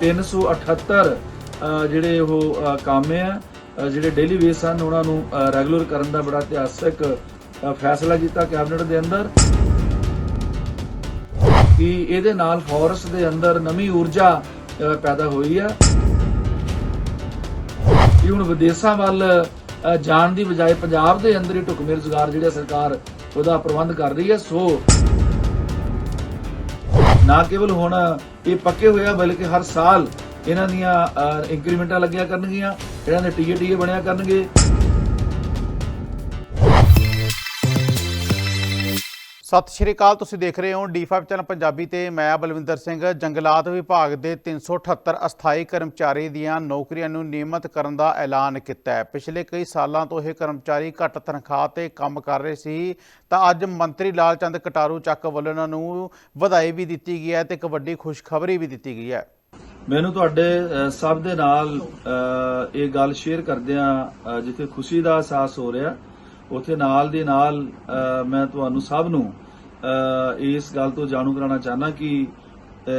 378 ਅ, ਜਿਹੜੇ ਉਹ ਅ, ਕੰਮ ਆ ਜਿਹੜੇ ਡੇਲੀ ਬੇਸ ਹਨ ਉਹਨਾਂ ਨੂੰ ਰੈਗੂਲਰ ਕਰਨ ਦਾ ਬੜਾ ਇਤਿਹਾਸਕ ਫੈਸਲਾ ਕੀਤਾ ਕੈਬਨਿਟ ਦੇ ਅੰਦਰ ਕਿ ਇਹਦੇ ਨਾਲ ਫੋਰਸ ਦੇ ਅੰਦਰ ਨਵੀਂ ਊਰਜਾ ਪੈਦਾ ਹੋਈ ਆ। ਕਿ ਹੁਣ ਵਿਦੇਸ਼ਾਂ ਵੱਲ ਜਾਣ ਦੀ ਬਜਾਏ ਪੰਜਾਬ ਦੇ ਅੰਦਰ ਹੀ ਢੁਕਵੇਂ ਰੁਜ਼ਗਾਰ ਜਿਹੜਾ ਸਰਕਾਰ ਉਹਦਾ ਪ੍ਰਬੰਧ ਕਰ ਰਹੀ ਹੈ ਸੋ ਨਾ ਕੇਵਲ ਹੁਣ ਇਹ ਪੱਕੇ ਹੋਇਆ, ਬਲਕਿ ਹਰ ਸਾਲ ਇਹਨਾਂ ਦੀਆਂ ਇੰਕਰੀਮੈਂਟਾਂ ਲੱਗਿਆ ਕਰਨਗੀਆਂ, ਇਹਨਾਂ ਦੇ ਟੀਏ ਟੀਏ ਬਣਿਆ ਕਰਨਗੇ। ਸਤਿ ਸ਼੍ਰੀ ਅਕਾਲ, ਤੁਸੀਂ ਦੇਖ ਰਹੇ ਹੋ D5 ਚੈਨਲ ਪੰਜਾਬੀ ਤੇ ਮੈਂ ਬਲਵਿੰਦਰ ਸਿੰਘ। ਜੰਗਲਾਤ ਵਿਭਾਗ ਦੇ 378 ਅਸਥਾਈ ਕਰਮਚਾਰੀ ਦੀਆਂ ਨੌਕਰੀਆਂ ਨੂੰ ਨਿਯਮਤ ਕਰਨ ਦਾ ਐਲਾਨ ਕੀਤਾ ਹੈ। ਪਿਛਲੇ ਕਈ ਸਾਲਾਂ ਤੋਂ ਇਹ ਕਰਮਚਾਰੀ ਘੱਟ ਤਨਖਾਹ ਤੇ ਕੰਮ ਕਰ ਰਹੇ ਸੀ। ਤਾਂ ਅੱਜ ਮੰਤਰੀ ਲਾਲ ਚੰਦ ਕਟਾਰੂ ਚੱਕ ਵੱਲੋਂ ਇਹਨਾਂ ਨੂੰ ਵਧਾਈ ਵੀ ਦਿੱਤੀ ਗਈ ਹੈ ਤੇ ਇੱਕ ਵੱਡੀ ਖੁਸ਼ਖਬਰੀ ਵੀ ਦਿੱਤੀ ਗਈ ਹੈ। ਮੈਨੂੰ ਤੁਹਾਡੇ ਸਭ ਦੇ ਨਾਲ ਇਹ ਗੱਲ ਸ਼ੇਅਰ ਕਰਦਿਆਂ ਜਿੱਥੇ ਖੁਸ਼ੀ ਦਾ ਅਹਿਸਾਸ ਹੋ ਰਿਹਾ ਉੱਥੇ ਨਾਲ ਦੇ ਨਾਲ ਮੈਂ ਤੁਹਾਨੂੰ ਸਭ ਨੂੰ ਇਸ ਗੱਲ ਤੋਂ ਜਾਣੂ ਕਰਾਉਣਾ ਚਾਹਨਾ ਕਿ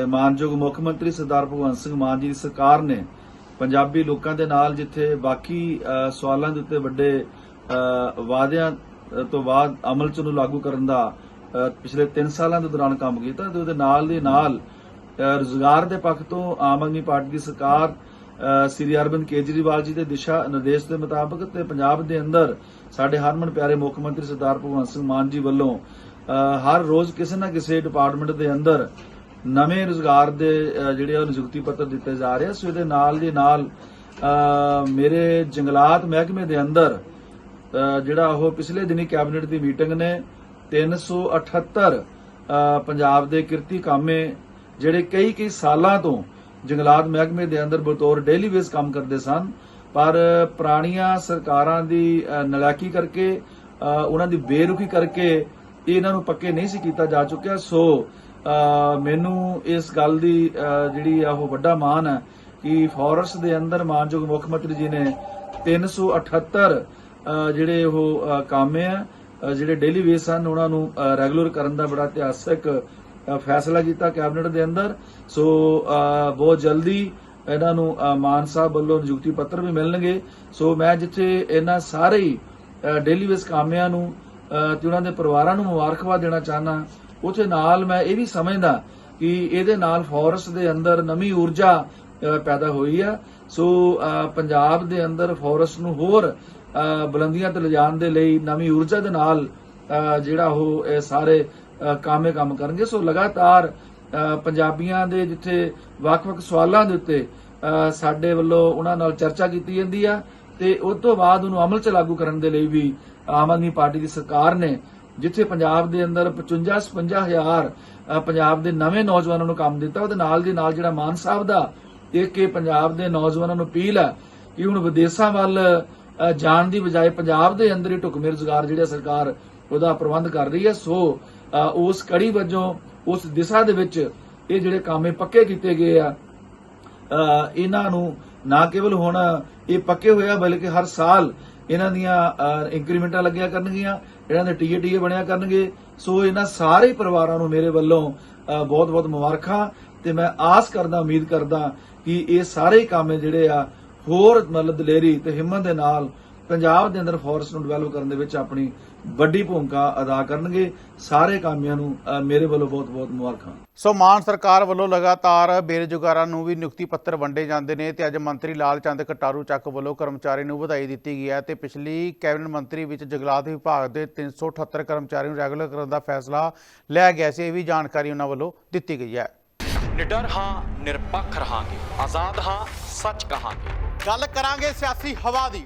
ਮਾਨਯੋਗ ਮੁੱਖ ਮੰਤਰੀ ਸਰਦਾਰ ਭਗਵੰਤ ਸਿੰਘ ਮਾਨ ਜੀ ਦੀ ਸਰਕਾਰ ਨੇ ਪੰਜਾਬੀ ਲੋਕਾਂ ਦੇ ਨਾਲ ਜਿੱਥੇ ਬਾਕੀ ਸਵਾਲਾਂ ਦੇ ਉੱਤੇ ਵੱਡੇ ਵਾਅਦਿਆਂ ਤੋਂ ਬਾਅਦ ਅਮਲ ਚ ਨੂੰ ਲਾਗੂ ਕਰਨ ਦਾ ਪਿਛਲੇ 3 ਸਾਲਾਂ ਦੇ ਦੌਰਾਨ ਕੰਮ ਕੀਤਾ ਤੇ ਉਹਦੇ ਨਾਲ ਦੇ ਨਾਲ ਅ, ਰੁਜ਼ਗਾਰ ਦੇ ਪੱਖ ਤੋਂ ਆਮ ਆਦਮੀ ਪਾਰਟੀ ਦੀ ਸਰਕਾਰ ਸ੍ਰੀ ਅਰਵਿੰਦ ਕੇਜਰੀਵਾਲ ਜੀ ਦੇ ਦਿਸ਼ਾ ਨਿਰਦੇਸ਼ ਦੇ ਮੁਤਾਬਕ ਤੇ ਪੰਜਾਬ ਦੇ ਅੰਦਰ ਸਾਡੇ ਹਰਮਨ ਪਿਆਰੇ ਮੁੱਖ ਮੰਤਰੀ ਸਰਦਾਰ ਭਗਵੰਤ ਸਿੰਘ ਮਾਨ ਜੀ ਵੱਲੋਂ ਹਰ ਰੋਜ਼ ਕਿਸੇ ਨਾ ਕਿਸੇ ਡਿਪਾਰਟਮੈਂਟ ਦੇ ਅੰਦਰ ਨਵੇਂ ਰੁਜ਼ਗਾਰ ਦੇ ਜਿਹੜੇ ਉਹ ਨਿਯੁਕਤੀ ਪੱਤਰ ਦਿੱਤੇ ਜਾ ਰਹੇ ਆ। ਸੋ ਇਹਦੇ ਨਾਲ ਦੇ ਨਾਲ ਮੇਰੇ ਜੰਗਲਾਤ ਮਹਿਕਮੇ ਦੇ ਅੰਦਰ ਜਿਹੜਾ ਉਹ ਪਿਛਲੇ ਦਿਨੀ ਕੈਬਨਿਟ ਦੀ ਮੀਟਿੰਗ ਨੇ 378 ਅ, ਪੰਜਾਬ ਦੇ ਕਿਰਤੀ ਕਾਮੇ ਜਿਹੜੇ ਕਈ ਕਈ ਸਾਲਾਂ ਤੋਂ ਜੰਗਲਾਤ ਮਹਿਕਮੇ ਦੇ ਅੰਦਰ ਬਤੌਰ ਡੇਲੀ ਬੇਸ ਕੰਮ ਕਰਦੇ ਸਨ ਪਰ ਪੁਰਾਣੀਆਂ ਸਰਕਾਰਾਂ ਦੀ ਅ, ਕਰਕੇ ਅ, ਉਹਨਾਂ ਦੀ ਬੇਰੁਖੀ ਕਰਕੇ ਇਹਨਾਂ ਨੂੰ ਪੱਕੇ ਨਹੀਂ ਸੀ ਕੀਤਾ ਜਾ ਚੁੱਕਿਆ। ਸੋ ਮੈਨੂੰ ਇਸ ਗੱਲ ਦੀ ਜਿਹੜੀ ਆ ਉਹ ਵੱਡਾ ਮਾਣ ਹੈ ਕਿ ਫੋਰਸ ਦੇ ਅੰਦਰ ਮਾਨਯੋਗ ਮੁੱਖ ਮੰਤਰੀ ਜੀ ਨੇ 378 ਅ, ਜਿਹੜੇ ਉਹ ਕਾਮੇ ਆ ਜਿਹੜੇ ਡੇਲੀ ਬੇਸ ਹਨ ਉਹਨਾਂ ਨੂੰ ਰੈਗੂਲਰ ਕਰਨ ਦਾ ਬੜਾ ਇਤਿਹਾਸਕ ਫੈਸਲਾ ਕੀਤਾ ਕੈਬਨਿਟ ਦੇ ਅੰਦਰ। ਸੋ ਬਹੁਤ ਜਲਦੀ ਇਹਨਾਂ ਨੂੰ ਮਾਨ ਸਾਹਿਬ ਵੱਲੋਂ ਨਿਯੁਕਤੀ ਪੱਤਰ ਵੀ ਮਿਲਣਗੇ। ਸੋ ਮੈਂ ਜਿੱਥੇ ਇਹਨਾਂ ਸਾਰੇ ਹੀ ਡੇਲੀ ਵੇਸ ਕਾਮਿਆਂ ਨੂੰ ਅ, ਤੇ ਉਹਨਾਂ ਦੇ ਪਰਿਵਾਰਾਂ ਨੂੰ ਮੁਬਾਰਕਬਾਦ ਦੇਣਾ ਚਾਹਨਾ ਉਥੇ ਨਾਲ ਮੈਂ ਇਹ ਵੀ ਸਮਝਦਾ ਕਿ ਇਹਦੇ ਨਾਲ ਫੋਰੈਸਟ ਦੇ ਅੰਦਰ ਨਵੀਂ ਊਰਜਾ ਪੈਦਾ ਹੋਈ ਆ। ਸੋ ਪੰਜਾਬ ਦੇ ਅੰਦਰ ਫੋਰੈਸਟ ਨੂੰ ਹੋਰ ਬੁਲੰਦੀਆਂ ਤੇ ਲਿਜਾਣ ਦੇ ਲਈ ਨਵੀਂ ਊਰਜਾ ਦੇ ਨਾਲ ਜਿਹੜਾ ਉਹ ਸਾਰੇ ਕਾਮੇ ਕੰਮ ਕਰਨਗੇ। ਸੋ ਲਗਾਤਾਰ ਪੰਜਾਬੀਆਂ ਦੇ ਜਿੱਥੇ ਵੱਖ-ਵੱਖ ਸਵਾਲਾਂ ਦੇ ਉੱਤੇ ਸਾਡੇ ਵੱਲੋਂ ਉਹਨਾਂ ਨਾਲ ਚਰਚਾ ਕੀਤੀ ਜਾਂਦੀ ਆ ਤੇ ਉਸ ਤੋਂ ਬਾਅਦ ਉਹਨੂੰ ਅਮਲ ਚ ਲਾਗੂ ਕਰਨ ਦੇ ਲਈ ਵੀ ਆਮ ਆਦਮੀ ਪਾਰਟੀ ਦੀ ਸਰਕਾਰ ਨੇ ਜਿੱਥੇ ਪੰਜਾਬ ਦੇ ਅੰਦਰ 55 56 ਹਜ਼ਾਰ ਪੰਜਾਬ ਦੇ ਨਵੇਂ ਨੌਜਵਾਨਾਂ ਨੂੰ ਕੰਮ ਦਿੱਤਾ, ਉਹਦੇ ਨਾਲ ਦੀ ਨਾਲ ਜਿਹੜਾ ਮਾਨ ਸਾਹਿਬ ਦਾ ਇੱਕ ਇਹ ਪੰਜਾਬ ਦੇ ਨੌਜਵਾਨਾਂ ਨੂੰ ਅਪੀਲ ਹੈ ਕਿ ਹੁਣ ਵਿਦੇਸ਼ਾਂ ਵੱਲ ਜਾਣ ਦੀ ਬਜਾਏ ਪੰਜਾਬ ਦੇ ਅੰਦਰ ਹੀ ਢੁਕਵੇਂ ਰੁਜ਼ਗਾਰ ਜਿਹੜਾ ਸਰਕਾਰ ਉਹਦਾ ਪ੍ਰਬੰਧ ਕਰ ਰਹੀ ਹੈ ਸੋ ਉਸ ਕੜੀ ਵਜੋਂ, ਉਸ ਦਿਸ਼ਾ ਦੇ ਵਿੱਚ ਇਹ ਜਿਹੜੇ ਕਾਮੇ ਪੱਕੇ ਕੀਤੇ ਗਏ ਆ ਇਹਨਾਂ ਨੂੰ ਨਾ ਕੇਵਲ ਹੁਣ ਇਹ ਪੱਕੇ ਹੋਇਆ, ਬਲਕਿ ਹਰ ਸਾਲ ਇਹਨਾਂ ਦੀਆਂ ਇੰਕਰੀਮੈਂਟਾਂ ਲੱਗਿਆ ਕਰਨਗੀਆਂ, ਇਹਨਾਂ ਦੇ ਟੀਏ ਟੀਏ ਬਣਿਆ ਕਰਨਗੇ। ਸੋ ਇਹਨਾਂ ਸਾਰੇ ਪਰਿਵਾਰਾਂ ਨੂੰ ਮੇਰੇ ਵੱਲੋਂ ਬਹੁਤ ਬਹੁਤ ਮੁਬਾਰਕਾਂ। ਤੇ ਮੈਂ ਆਸ ਕਰਦਾ, ਉਮੀਦ ਕਰਦਾ ਕਿ ਇਹ ਸਾਰੇ ਕੰਮ ਜਿਹੜੇ ਆ, ਹੋਰ ਮਤਲਬ ਦਲੇਰੀ ਤੇ ਹਿੰਮਤ ਦੇ ਨਾਲ ਪੰਜਾਬ ਦੇ ਅੰਦਰ ਫੋਰਸ ਨੂੰ ਡਿਵੈਲਪ ਕਰਨ ਦੇ ਵਿੱਚ ਆਪਣੀ ਵੱਡੀ ਭੂਮਿਕਾ ਅਦਾ ਕਰਨਗੇ। ਸਾਰੇ ਕਾਮਿਆਂ ਨੂੰ ਮੇਰੇ ਵੱਲੋਂ ਬਹੁਤ ਬਹੁਤ ਮੁਬਾਰਕਾਂ। ਸੋ ਮਾਨ ਸਰਕਾਰ ਵੱਲੋਂ ਲਗਾਤਾਰ ਬੇਰੁਜ਼ਗਾਰਾਂ ਨੂੰ ਵੀ ਨਿਯੁਕਤੀ ਪੱਤਰ ਵੰਡੇ ਜਾਂਦੇ ਨੇ ਤੇ ਅੱਜ ਮੰਤਰੀ ਲਾਲ ਚੰਦ ਕਟਾਰੂ ਚੱਕ ਵੱਲੋਂ ਕਰਮਚਾਰੀ ਨੂੰ ਵਧਾਈ ਦਿੱਤੀ ਗਈ ਹੈ ਤੇ ਪਿਛਲੀ ਕੈਬਨਿਟ ਮੰਤਰੀ ਵਿੱਚ ਜੰਗਲਾਤ ਵਿਭਾਗ ਦੇ 378 ਕਰਮਚਾਰੀਆਂ ਨੂੰ ਰੈਗੂਲਰ ਕਰਨ ਦਾ ਫੈਸਲਾ ਲਿਆ ਗਿਆ ਸੀ। ਇਹ ਵੀ ਜਾਣਕਾਰੀ ਉਹਨਾਂ ਵੱਲੋਂ ਦਿੱਤੀ ਗਈ ਹੈ। ਨਿਡਰ ਹਾਂ ਨਿਰਪੱਖ ਰਹਾਂਗੇ। ਆਜ਼ਾਦ ਹਾਂ ਸੱਚ ਕਹਾਂਗੇ। ਗੱਲ ਕਰਾਂਗੇ ਸਿਆਸੀ ਹਵਾ ਦੀ।